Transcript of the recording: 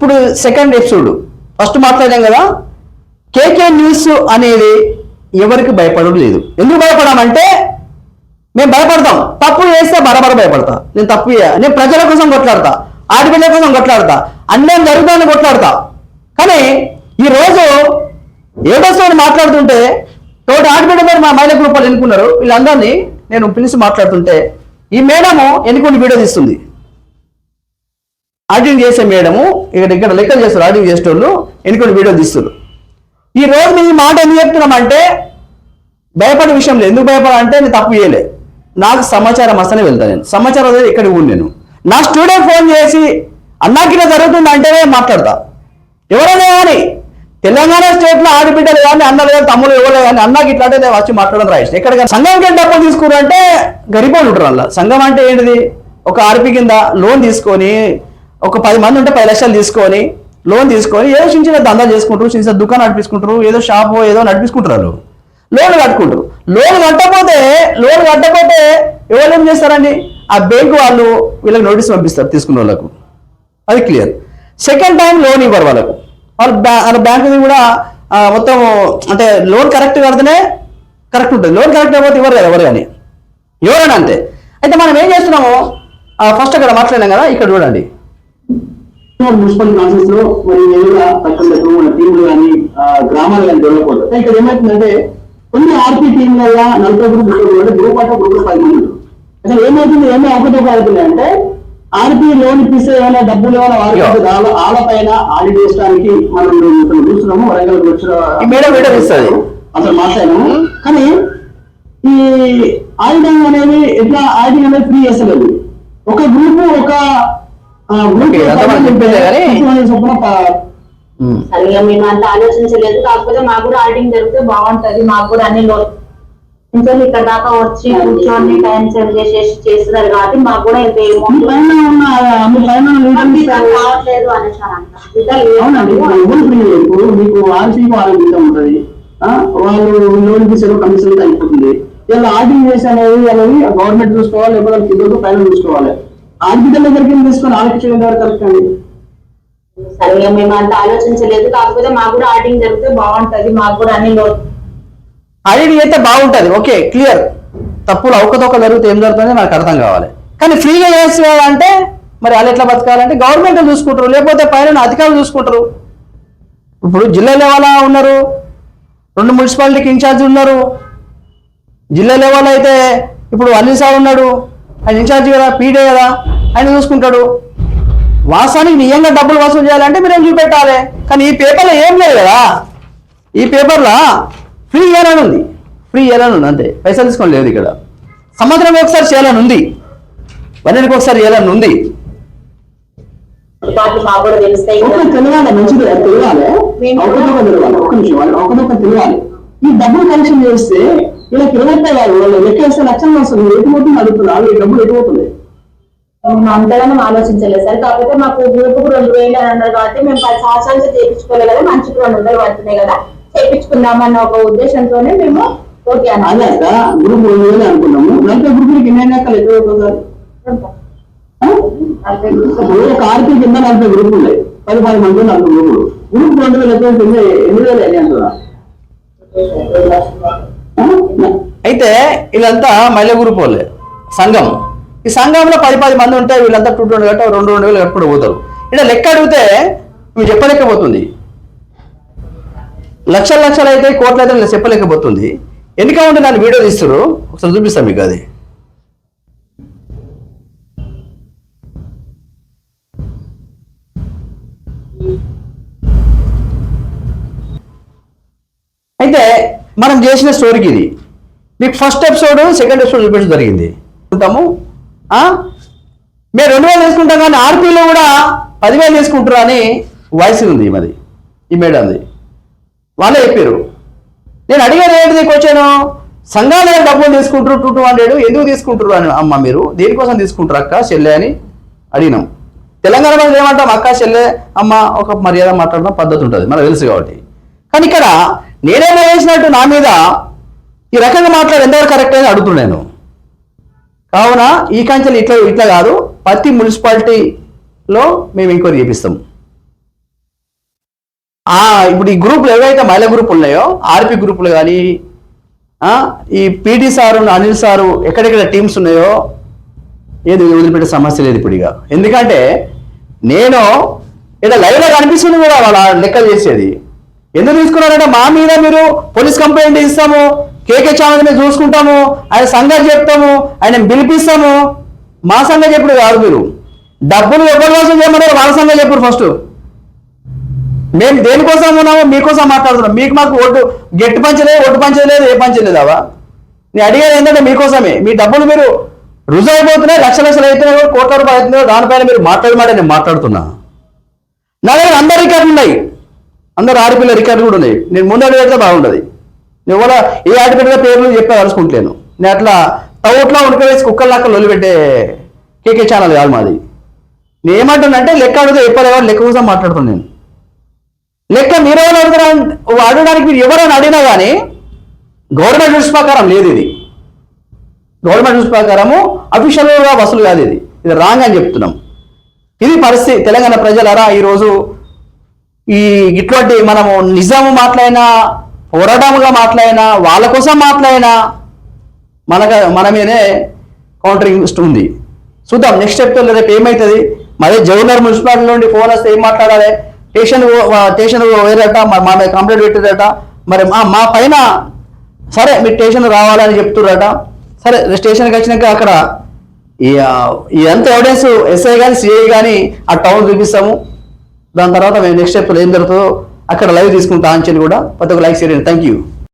ఇప్పుడు second episode first మాట్లాడాం కదా కేకే న్యూస్ అనేది ఎవరికి భయపడడం లేదు. ఎందుకు భయపడామంటే మేము భయపడతాం. తప్పు చేస్తే బరబర భయపడతా. నేను తప్పు నేను ప్రజల కోసం కొట్లాడతా ఆడపిల్లల కోసం కొట్లాడతా అన్యాయం జరుగుతుందని కొట్లాడతా. కానీ ఈ రోజు ఏడోసారి మాట్లాడుతుంటే తోటి ఆడపిల్ల మీద మా మహిళా గ్రూప్ వాళ్ళు ఎన్నుకున్నారు. వీళ్ళందరినీ నేను పిలిచి మాట్లాడుతుంటే ఈ మేడము ఎన్నుకుని వీడియో తీస్తుంది. ఆడిటింగ్ చేసే మేడము ఇక్కడ ఇక్కడ లెక్కలు చేస్తారు ఆడిటింగ్ చేసేటోళ్ళు ఎన్నుకొని వీడియో తీస్తారు ఈ రోజు నేను ఈ మాట ఎందుకు చెప్తున్నామంటే భయపడే విషయం లేదు. ఎందుకు భయపడాలంటే నేను తప్పు చేయలే. నాకు సమాచారం వస్తేనే వెళ్తాను నేను. సమాచారం అనేది ఇక్కడ ఊరు నేను. నా స్టూడెంట్ ఫోన్ చేసి అన్నాకి ఇలా జరుగుతుంది? అంటేనే మాట్లాడతా. ఎవరైనా కానీ తెలంగాణ స్టేట్లో ఆడబిడ్డలు కానీ అన్నలు కానీ తమ్ముడు ఎవరు కానీ అన్నకి ఇట్లా అంటే వచ్చి మాట్లాడడం రాయిస్ట్ ఎక్కడ సంఘం కంటే డబ్బులు తీసుకున్నారంటే గరిపోలు ఉంటారు అలా సంఘం అంటే ఏంటిది? ఒక ఆర్పి కింద లోన్ తీసుకొని ఒక పది మంది ఉంటే పది లక్షలు తీసుకొని లోన్ తీసుకొని ఏదో చిన్న చిన్న దందా చేసుకుంటారు చిన్న చిన్న దుకాణం నడిపించుకుంటారు ఏదో షాపు ఏదో నడిపించుకుంటారు లోన్ కట్టుకుంటారు. లోన్ కట్టకపోతే లోన్ కట్టకపోతే ఎవరు ఏం చేస్తారండి? ఆ బ్యాంకు వాళ్ళు వీళ్ళకి నోటీస్ పంపిస్తారు తీసుకున్న వాళ్ళకు. అది క్లియర్ సెకండ్ టైం లోన్ ఇవ్వరు వాళ్ళకు. వాళ్ళు బ్యా వాళ్ళ బ్యాంకుది కూడా మొత్తం అంటే లోన్ కరెక్ట్ కడితేనే కరెక్ట్ ఉంటుంది. లోన్ కరెక్ట్ అయిపోతే ఇవ్వరు కదా ఎవరు కానీ. ఎవరైనా అంతే. అయితే మనం ఏం చేస్తున్నాము ఫస్ట్ అక్కడ మాట్లాడినాం కదా ఇక్కడ చూడండి. మున్సిపల్ కాన్సెస్లో మరి ఏదైనా మన టీంలు కానీ గ్రామాలు కానీ డెవలప్ అవుతాయి ఇక్కడ ఏమవుతుందంటే కొన్ని ఆర్పీ టీం వల్ల నలభై గ్రూప్ అంటే గ్రూప్ అంటే గ్రూప్ పది మంది. అసలు ఏమవుతుంది ఏమో ఒకటి అవుతుంది అంటే ఆర్పీ లోన్ ఇప్పిస్తే ఏమైనా డబ్బులు ఏమైనా వాళ్ళ పైన ఆడిట్ చేయడానికి మనం చూస్తున్నాము వరంగల్ వచ్చిన. అసలు మాట్లాడాము కానీ ఈ ఆడిటింగ్ అనేది ఎట్లా ఆడిటింగ్ అనేది ఫ్రీ చేస్తలేదు ఒక గ్రూప్ ఒక సరిగా మేము అంత ఆలోచించలేదు కాకపోతే మాకు కూడా ఆడిటింగ్ జరిగితే బాగుంటది మాకు కూడా అన్ని లో ఇంకా ఇక్కడ దాకా వచ్చి కూర్చొని టైం సెండ్ చేసేసి చేస్తున్నారు కాబట్టి మాకు కూడా రావట్లేదు అనేసి అని మీకు ఆర్సీకి వాళ్ళ జీతం ఉంటది. ఆ, వాళ్ళు లోన్ తీసే కమిషన్ అయిపోతుంది. ఇలా ఆర్డింగ్ చేసి అనేది అనేది గవర్నమెంట్ చూసుకోవాలి లేకపోతే కింద పైన చూసుకోవాలి. ఆర్బిటల్ దగ్గరికి తీసుకొని ఆలోచించడం ద్వారా అండి సరిగా మేము అంత ఆలోచించలేదు. కాకపోతే మాకు కూడా ఆడిటింగ్ జరిగితే బాగుంటది. మాకు కూడా అన్ని ఆడిట్ అయితే బాగుంటుంది. Okay clear. తప్పులు అవకతవక జరిగితే ఏం జరుగుతుందో నాకు అర్థం కావాలి. కానీ ఫ్రీగా చేసేయాలంటే మరి వాళ్ళు ఎట్లా బతకాలంటే గవర్నమెంట్ చూసుకుంటారు. లేకపోతే పైన అధికారులు చూసుకుంటారు. ఇప్పుడు జిల్లా లెవెల్ ఉన్నారు. రెండు మున్సిపాలిటీకి ఇన్ఛార్జ్ ఉన్నారు. జిల్లా లెవెల్ అయితే ఇప్పుడు అనిల్ సార్ ఉన్నాడు. ఆయన ఇన్ఛార్జ్ కదా పీడే కదా ఆయన చూసుకుంటాడు. వాస్తవానికి నిజంగా డబ్బులు వసూలు చేయాలంటే మీరు ఏం చూపెట్టాలి? కానీ ఈ పేపర్లో ఏం లేదు కదా. ఈ పేపర్లో ఫ్రీ ఇవ్వాలని ఉంది. ఫ్రీ ఇవ్వాలని ఉంది అంతే. పైసలు తీసుకొని లేదు ఇక్కడ. సంవత్సరం ఒకసారి చేయాలని ఉంది. వన్ ఇయర్కి ఒకసారి చేయాలని ఉంది. తెలియాలి మంచిది తెలియాలి. ఒకదొక తెలియాలి ఒక్క నిమిషం ఒకదొక తెలియాలి. ఈ డబ్బులు కలెక్షన్ చేస్తే ఇలా కిలోమీటర్ వాళ్ళు వాళ్ళు లెక్క వేస్తే లక్షలు వస్తుంది. ఎటు పోతుంది అడుగుతున్నారు ఈ డబ్బులు ఎటు పోతుంది మేము అంతగానో ఆలోచించలేదు సార్. కాకపోతే మాకు గ్రూప్ రెండు వేలు అని అన్నారు కాబట్టి మేము పది సంవత్సరాల చేయించుకోలేదు కదా. మంచికి రెండు వందలు పడుతున్నాయి కదా. చేయించుకుందామన్న ఒక ఉద్దేశంతోనే మేము ఓకే అన్నాం. గ్రూప్ రెండు వేలు అనుకున్నాము. నలభై గ్రూపులకి ఎన్ని లెక్కలు ఎటు అవుతుంది సార్? ఒక ఆర్పీ కింద నలభై గ్రూపులు ఉన్నాయి. పది పది మంది నలభై గ్రూపులు. గ్రూప్ రెండు వేలు ఎక్కడ కింద ఎన్ని వేలు అని అంటున్నా? అయితే వీళ్ళంతా మహిళా పోలే సంఘం. ఈ సంఘంలో పది పది మంది ఉంటే వీళ్ళంతా టూ రెండు గంట రెండు రెండు వేలు కట్టుకుంటూ పోతారు. ఇక్కడ లెక్క అడిగితే మీరు చెప్పలేకపోతుంది. లక్షల లక్షలు అయితే కోట్లు అయితే చెప్పలేకపోతుంది. ఎందుకంటే ఉంటే నన్ను వీడియో తీస్తారు ఒకసారి చూపిస్తాను మీకు అది. అయితే మనం చేసిన స్టోరీకి ఇది. మీకు ఫస్ట్ ఎపిసోడ్ సెకండ్ ఎపిసోడ్ చూపించడం జరిగింది. ఉంటాము? మేము రెండు వేలు తీసుకుంటాం కానీ ఆర్పీలో కూడా పదివేలు తీసుకుంటారు అని వాయిస్ ఉంది మరి ఈ మేడంది వాళ్ళే చెప్పారు. నేను అడిగాను ఏంటి నీకు వచ్చాను సంఘాలు డబ్బులు తీసుకుంటారు టూ టూ హండ్రెడ్ ఎందుకు తీసుకుంటారు అని అమ్మ మీరు? దేనికోసం తీసుకుంటారు అక్క చెల్లె అని అడిగినాం. తెలంగాణ వాళ్ళు ఏమంటాం అక్క చెల్లె అమ్మ ఒక మర్యాద మాట్లాడడం పద్ధతి ఉంటుంది మనకు తెలుసు కాబట్టి. కానీ ఇక్కడ నేనేమో వేసినట్టు నా మీద ఈ రకంగా మాట్లాడి ఎంతవరకు కరెక్ట్ అని అడుగుతున్నాను కావున ఈ కంచెలు ఇట్లా ఇట్లా కాదు ప్రతి మున్సిపాలిటీలో మేము ఎంక్వైరీ చేపిస్తాం. ఇప్పుడు ఈ గ్రూపులు ఏవైతే మహిళా గ్రూపులు ఉన్నాయో ఆర్పి గ్రూపులు కానీ ఈ పీటీ సారు అనిల్ సారు ఎక్కడెక్కడ టీమ్స్ ఉన్నాయో ఏది వదిలిపెట్టే సమస్య లేదు ఇప్పుడు ఇక. ఎందుకంటే నేను ఇక్కడ లైవ్లో కనిపిస్తుంది కూడా వాళ్ళ లెక్కలు చేసేది. ఎందుకు తీసుకున్నారంటే మా మీద మీరు పోలీస్ కంప్లైంట్ ఇస్తాము. కేకే ఛానల్ మీద చూసుకుంటాము ఆయన సంగతి చెప్తాము ఆయన పిలిపిస్తాము. మా సంగతి చెప్పుడు కాదు మీరు. డబ్బులు ఎవరి కోసం చేయమన్నారు వాళ్ళ సంగతి చెప్పుడు ఫస్ట్ మేము దేనికోసం ఉన్నామో మీకోసం మాట్లాడుతున్నాం. మీకు మాకు ఓటు గెట్టు పంచలేదు ఓటు పంచలేదు ఏ పంచలేదావా నేను అడిగేది ఏంటంటే మీకోసమే. మీ డబ్బులు మీరు రుజువు అయిపోతున్నాయి లక్ష లక్షలు అవుతున్నాయి కోట్ల రూపాయలు అవుతున్నాయి దానిపైన మీరు మాట్లాడమాట నేను మాట్లాడుతున్నా. నా దగ్గర అందరు రికార్డులు ఉన్నాయి. అందరు ఆడపిల్ల రికార్డులు కూడా ఉన్నాయి. నేను ముందు అడిగితే బాగుండదు. నేను కూడా ఏ ఆడపిల్ల పేర్లు చెప్పే నేను అట్లా తౌట్లో ఉడకవేసి కుక్కలు లెక్కలు వదిలిపెట్టే కేకే ఛానల్ కాదు మాది. నేను ఏమంటున్నానంటే లెక్క అడిగితే చెప్పలేవాడు లెక్క కోసం మాట్లాడుతున్నాను నేను. లెక్క మీరు ఎవరు అడుగుతారా అడగడానికి మీరు ఎవరైనా అడిగినా కానీ గవర్నమెంట్ రూల్స్ ప్రకారం లేదు ఇది. గవర్నమెంట్ రూల్స్ ప్రకారము అఫీషియల్గా వసూలు కాదు ఇది. ఇది రాంగ్ అని చెప్తున్నాం. ఇది పరిస్థితి. తెలంగాణ ప్రజలరా ఈరోజు ఈ ఇటువంటి మనము నిజాము మాట్లాడినా పోరాటంగా మాట్లాడినా వాళ్ళ కోసం మాట్లాడినా మనక మన మీదే కౌంటరింగ్ ఉంది చూద్దాం నెక్స్ట్ స్టెప్ రేపు ఏమవుతుంది మరే జవహర్ మున్సిపాలిటీ నుండి ఫోన్ వస్తే ఏం మాట్లాడాలి? స్టేషన్ స్టేషన్ వేరేట మరి మా మీద కంప్లైంట్ పెట్టారట మరి మా పైన సరే మీరు స్టేషన్ రావాలని చెప్తున్నారట. సరే స్టేషన్కి వచ్చినాక అక్కడ ఈ ఎంత ఎవిడెన్స్ ఎస్ఐ కానీ సిఐ కానీ ఆ టౌన్ చూపిస్తాము. దాని తర్వాత మేము నెక్స్ట్ స్టెప్ ఏం జరుగుతుందో అక్కడ లైవ్ తీసుకుంటా అని కూడా ప్రతి ఒక్క లైక్ చేయండి. Thank you